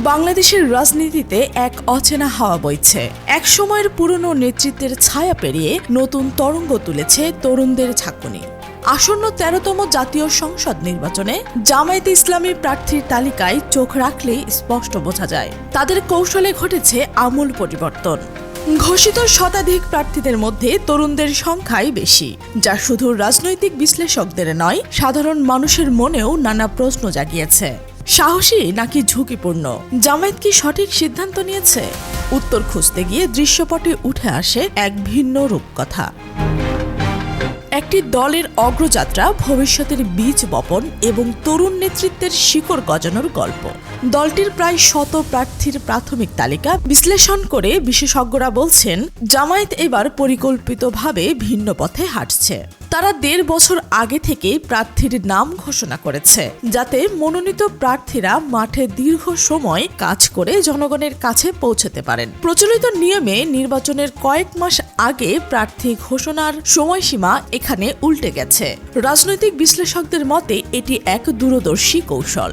বাংলাদেশের রাজনীতিতে এক অচেনা হাওয়া বইছে। এক সময়ের পুরনো নেতৃত্বের ছায়া পেরিয়ে নতুন তরঙ্গ তুলেছে তরুণদের ঝাঁকুনি আসন্ন তেরোতম জাতীয় সংসদ নির্বাচনে জামায়াতে ইসলামী প্রার্থীর তালিকায় চোখ রাখলেই স্পষ্ট বোঝা যায়, তাদের কৌশলে ঘটেছে আমূল পরিবর্তন। ঘোষিত শতাধিক প্রার্থীদের মধ্যে তরুণদের সংখ্যাই বেশি, যা শুধু রাজনৈতিক বিশ্লেষকদের নয়, সাধারণ মানুষের মনেও নানা প্রশ্ন জাগিয়েছে। সাহসী নাকি ঝুঁকিপূর্ণ? জামায়াত কি সঠিক সিদ্ধান্ত নিয়েছে? উত্তর খুঁজতে গিয়ে দৃশ্যপটে উঠে আসে এক ভিন্ন রূপকথা। একটি দলের অগ্রযাত্রা, ভবিষ্যতের বীজ বপন এবং তরুণ নেতৃত্বের শিকড় গজানোর গল্প। দলটির প্রায় শত প্রার্থীর প্রাথমিক তালিকা বিশ্লেষণ করে বিশেষজ্ঞরা বলছেন, জামায়াত এবার পরিকল্পিতভাবে ভিন্ন পথে হাঁটছে। তারা দেড় বছর আগে থেকেই প্রার্থীর নাম ঘোষণা করেছে, যাতে মনোনীত প্রার্থীরা মাঠে দীর্ঘ সময় কাজ করে জনগণের কাছে পৌঁছতে পারেন। প্রচলিত নিয়মে নির্বাচনের কয়েক মাস আগে প্রার্থী ঘোষণার সময়সীমা এখানে উল্টে গেছে। রাজনৈতিক বিশ্লেষকদের মতে এটি এক দূরদর্শী কৌশল।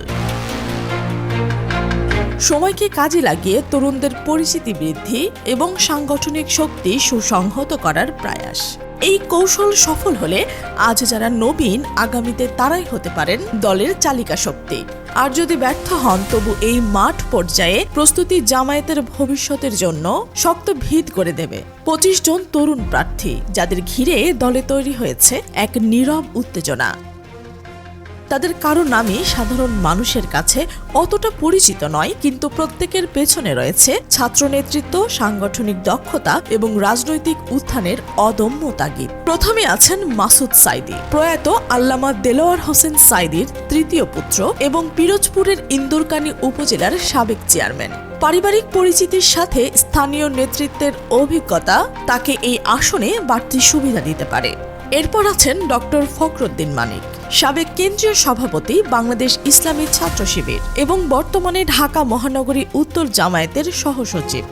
সময়কে কাজে লাগিয়ে তরুণদের পরিচিতি বৃদ্ধি এবং সাংগঠনিক শক্তি সুসংহত করার প্রয়াস। এই কৌশল সফল হলে আজ যারা নবীন, আগামীতে তারাই হতে পারেন দলের চালিকা শক্তি। আর যদি ব্যর্থ হন, তবু এই মাঠ পর্যায়ে প্রস্তুতি জামায়াতের ভবিষ্যতের জন্য শক্ত ভিত করে দেবে। পঁচিশ জন তরুণ প্রার্থী, যাদের ঘিরে দলে তৈরি হয়েছে এক নীরব উত্তেজনা। তাদের কারও নামই সাধারণ মানুষের কাছে অতটা পরিচিত নয়, কিন্তু প্রত্যেকের পেছনে রয়েছে ছাত্র নেতৃত্ব সাংগঠনিক দক্ষতা এবং রাজনৈতিক উত্থানের অদম্য তাগিদ প্রথমে আছেন মাসুদ সাইদি, প্রয়াত আল্লামা দেলোয়ার হোসেন সাইদির তৃতীয় পুত্র এবং পিরোজপুরের ইন্দুরকানী উপজেলার সাবেক চেয়ারম্যান। পারিবারিক পরিচিতির সাথে স্থানীয় নেতৃত্বের অভিজ্ঞতা তাকে এই আসনে বাড়তি সুবিধা দিতে পারে। এরপর আছেন ডক্টর ফখরুদ্দিন মানিক। সাবেক কেন্দ্রীয় সভাপতি বাংলাদেশ ইসলামী ছাত্র শিবির এবং বর্তমানে ঢাকা মহানগরী উত্তর জামায়াতের সহসচিব।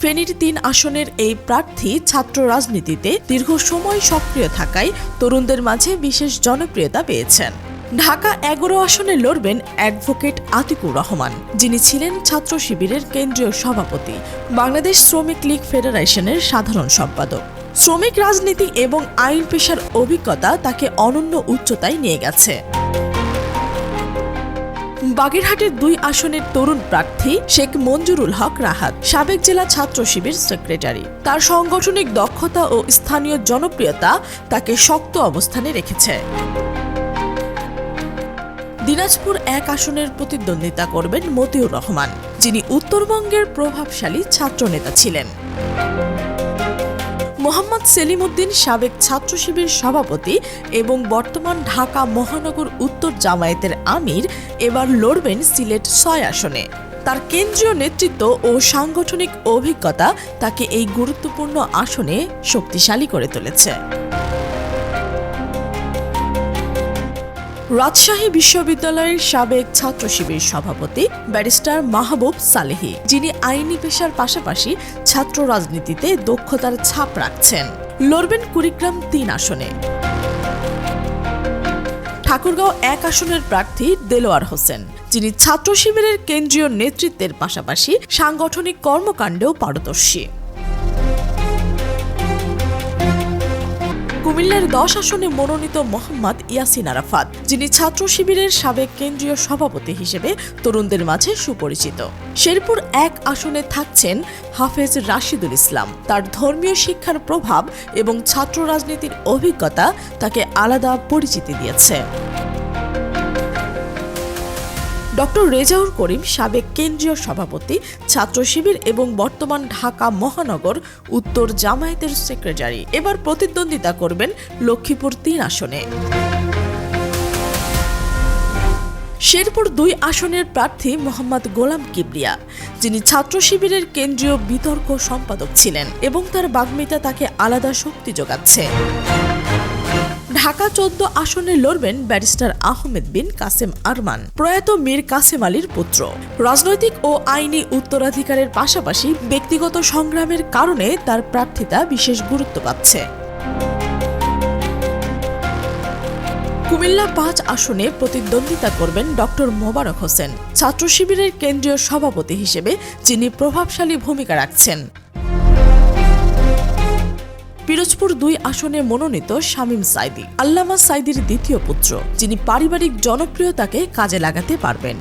ফেনীর তিন আসনের এই প্রার্থী ছাত্র রাজনীতিতে দীর্ঘ সময় সক্রিয় থাকায় তরুণদের মাঝে বিশেষ জনপ্রিয়তা পেয়েছেন। ঢাকা এগারো আসনে লড়বেন অ্যাডভোকেট আতিকুর রহমান, যিনি ছিলেন ছাত্র শিবিরের কেন্দ্রীয় সভাপতি, বাংলাদেশ শ্রমিক লীগ ফেডারেশনের সাধারণ সম্পাদক। শ্রমিক রাজনীতি এবং আইন পেশার অভিজ্ঞতা তাকে অনন্য উচ্চতায় নিয়ে গেছে। বাগেরহাটের দুই আসনের তরুণ প্রার্থী শেখ মঞ্জুরুল হক রাহাত, সাবেক জেলা ছাত্র শিবির সেক্রেটারি। তার সাংগঠনিক দক্ষতা ও স্থানীয় জনপ্রিয়তা তাকে শক্ত অবস্থানে রেখেছে। দিনাজপুর এক আসনের প্রতিদ্বন্দ্বিতা করবেন মতিউর রহমান, যিনি উত্তরবঙ্গের প্রভাবশালী ছাত্রনেতা ছিলেন। সেলিম উদ্দিন সাবেক ছাত্র শিবির সভাপতি এবং বর্তমান ঢাকা মহানগর উত্তর জামায়াতের আমির এবার লড়বেন সিলেট ছয় আসনে। তার কেন্দ্রীয় নেতৃত্ব ও সাংগঠনিক অভিজ্ঞতা তাকে এই গুরুত্বপূর্ণ আসনে শক্তিশালী করে তুলেছে। রাজশাহী বিশ্ববিদ্যালয়ের সাবেক ছাত্র শিবির সভাপতি ব্যারিস্টার মাহবুব সালেহি, যিনি আইনি পেশার পাশাপাশি ছাত্র রাজনীতিতে দক্ষতার ছাপ রাখছেন। লড়বেন কুড়িগ্রাম তিন আসনে। ঠাকুরগাঁও এক আসনের প্রার্থী দেলোয়ার হোসেন, যিনি ছাত্র শিবিরের কেন্দ্রীয় নেতৃত্বের পাশাপাশি সাংগঠনিক কর্মকাণ্ডেও পারদর্শী। কুমিল্লার দশ আসনে মনোনীত মোহাম্মদ ইয়াসিন আরাফাত, যিনি ছাত্র শিবিরের সাবেক কেন্দ্রীয় সভাপতি হিসেবে তরুণদের মাঝে সুপরিচিত। শেরপুর এক আসনে থাকছেন হাফেজ রাশিদুল ইসলাম। তার ধর্মীয় শিক্ষার প্রভাব এবং ছাত্র রাজনীতির অভিজ্ঞতা তাকে আলাদা পরিচিতি দিয়েছে। ডক্টর রেজাউর করিম সাবেক কেন্দ্রীয় সভাপতি, ছাত্র শিবির এবং বর্তমান ঢাকা মহানগর উত্তর জামায়াতের সেক্রেটারি। এবার প্রতিদ্বন্দ্বিতা করবেন লক্ষ্মীপুর তিন আসনে। শেরপুর দুই আসনের প্রার্থী মোহাম্মদ গোলাম কিবরিয়া, যিনি ছাত্র শিবিরের কেন্দ্রীয় বিতর্ক সম্পাদক ছিলেন এবং তার বাগ্মিতা তাকে আলাদা শক্তি যোগাচ্ছে। ঢাকা চোদ্দ আসনে লড়বেন ব্যারিস্টার আহমেদ বিন কাসেম আরমান, প্রয়াত মীর কাসেম আলীর পুত্র। রাজনৈতিক ও আইনি উত্তরাধিকারের পাশাপাশি ব্যক্তিগত সংগ্রামের কারণে তার প্রার্থিতা বিশেষ গুরুত্ব পাচ্ছে। কুমিল্লা পাঁচ আসনে প্রতিদ্বন্দ্বিতা করবেন ডক্টর মোবারক হোসেন ছাত্র শিবিরের কেন্দ্রীয় সভাপতি হিসেবে যিনি প্রভাবশালী ভূমিকা রাখছেন। পিরোজপুর দুই আসনে মনোনীত শামীম সাইদি, আল্লামা সাইদির দ্বিতীয় পুত্র, যিনি পারিবারিক জনপ্রিয়তাকে কাজে লাগাতে পারবেন।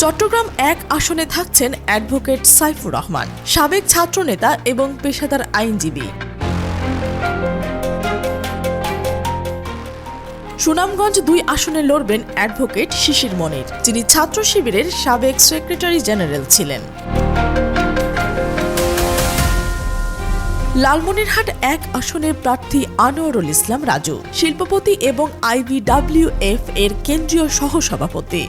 চট্টগ্রাম এক আসনে থাকছেন অ্যাডভোকেট সাইফুর রহমান, সাবেক ছাত্রনেতা এবং পেশাদার আইনজীবী। সুনামগঞ্জ দুই আসনে লড়বেন অ্যাডভোকেট শিশির মনির, যিনি ছাত্র শিবিরের সাবেক সেক্রেটারি জেনারেল ছিলেন। লালমনিরহাট এক আসনের প্রার্থী আনোয়ারুল ইসলাম রাজু, শিল্পপতি এবং আইবিডব্লিউএফ এর কেন্দ্রীয় সহসভাপতি।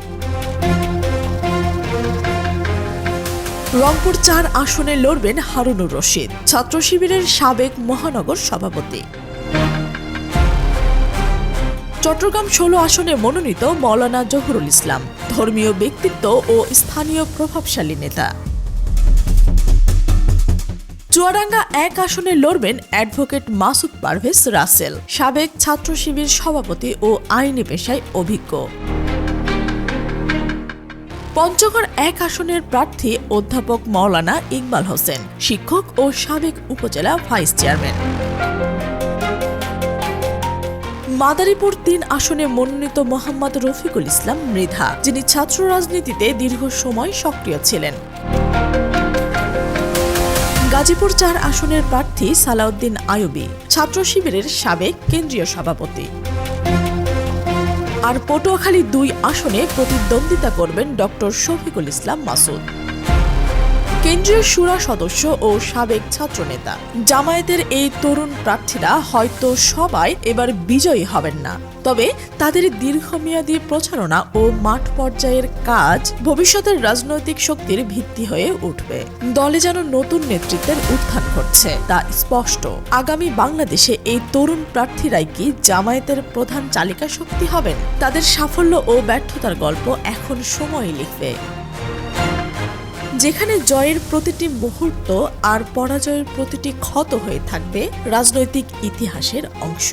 রংপুর চার আসনে লড়বেন হারুনুর রশিদ, ছাত্র শিবিরের সাবেক মহানগর সভাপতি। চট্টগ্রাম ষোলো আসনে মনোনীত মৌলানা জহুরুল ইসলাম, ধর্মীয় ব্যক্তিত্ব ও স্থানীয় প্রভাবশালী নেতা। চুয়াডাঙ্গা এক আসনে লড়বেন অ্যাডভোকেট মাসুদ পারভেজ রাসেল, সাবেক ছাত্র শিবির সভাপতি ও আইনি পেশায় অভিজ্ঞ। পঞ্চগড় এক আসনের প্রার্থী অধ্যাপক মৌলানা ইকবাল হোসেন, শিক্ষক ও সাবেক উপজেলা ভাইস চেয়ারম্যান। মাদারীপুর তিন আসনে মনোনীত মোহাম্মদ রফিকুল ইসলাম মৃধা, যিনি ছাত্র রাজনীতিতে দীর্ঘ সময় সক্রিয় ছিলেন। গাজীপুর চার আসনের প্রার্থী সালাউদ্দিন আয়ুবি ছাত্র শিবিরের সাবেক কেন্দ্রীয় সভাপতি। আর পটুয়াখালী দুই আসনে প্রতিদ্বন্দ্বিতা করবেন ডক্টর শফিকুল ইসলাম মাসুদ। কেন্দ্রীয় সুরা সদস্য ও সাবেক ছাত্রনেতা। জামায়াতের এই তরুণ প্রার্থীরা হয়তো সবাই এবার বিজয়ী হবেন না। তবে তাদের দীর্ঘমেয়াদী প্রচারণা ও মাঠ পর্যায়ের কাজ ভবিষ্যতের রাজনৈতিক শক্তির ভিত্তি হয়ে উঠবে। দলে যেন নতুন নেতৃত্বের উত্থান ঘটছে, তা স্পষ্ট। আগামী বাংলাদেশে এই তরুণ প্রার্থীরাই কি জামায়াতের প্রধান চালিকা শক্তি হবেন? তাদের সাফল্য ও ব্যর্থতার গল্প এখন সময় লিখবে। যেখানে জয়ের প্রতিটি মুহূর্ত আর পরাজয়ের প্রতিটি ক্ষত হয়ে থাকবে রাজনৈতিক ইতিহাসের অংশ।